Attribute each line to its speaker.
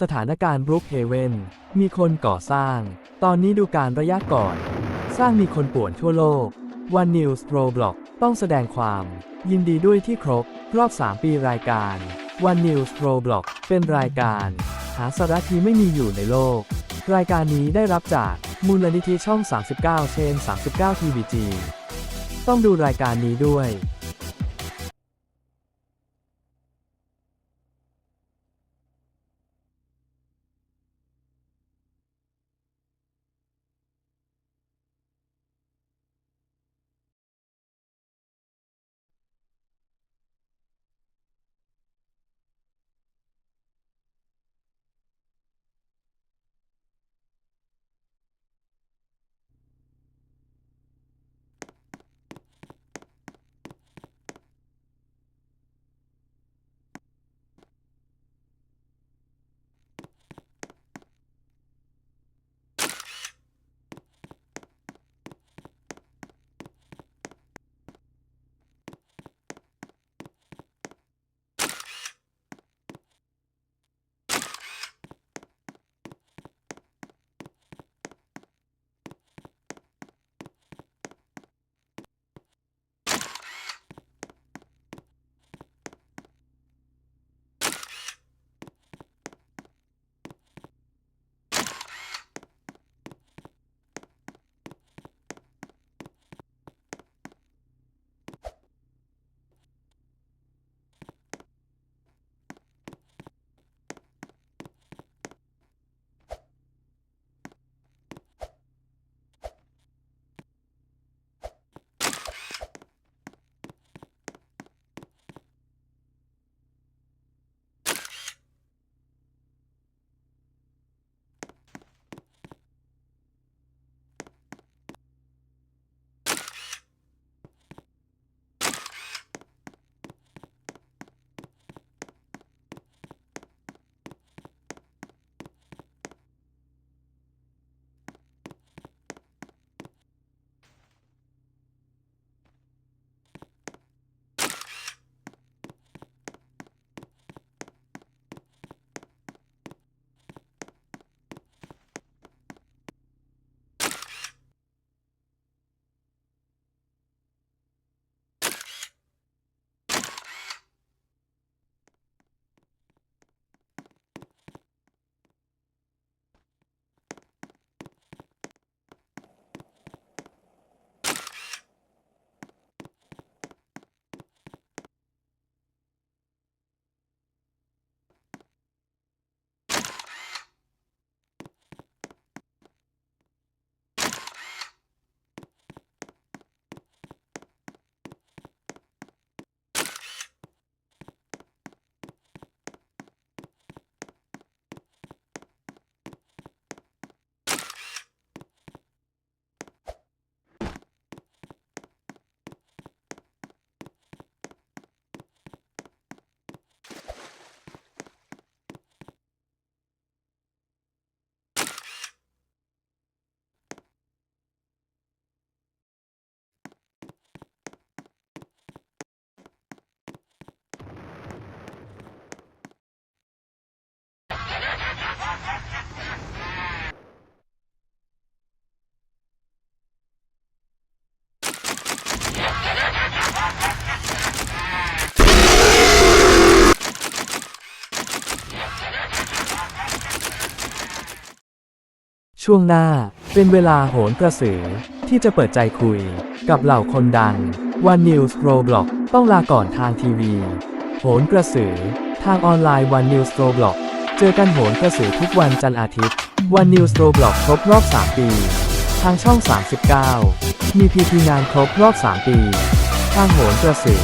Speaker 1: สถานการณ์บรุกเฮเวนมีคนก่อสร้าง ตอนนี้ดูการระยะก่อน สร้างมีคนป่วนทั่วโลก One News Roblox ต้องแสดงความ ยินดีด้วยที่ครบ รอบ 3 ปีรายการ One News Roblox เป็นรายการ หาสาระที่ไม่มีอยู่ในโลก รายการนี้ได้รับจากมูลนิธิช่อง 39 เชน 39 TVG ต้องดูรายการนี้ด้วย ช่วงหน้าเป็นเวลาโหนกระสือที่จะเปิดใจคุยกับเหล่าคนดัง One News Roblox ต้องลาก่อนทางทีวี โหนกระสือ ทางออนไลน์ One News Roblox เจอกันโหนกระสือทุกวันจันทร์อาทิตย์ One News Roblox ครบรอบ 3 ปี ทางช่อง 39 มีพีพีงานครบรอบ 3 ปี ทางโหนกระสือ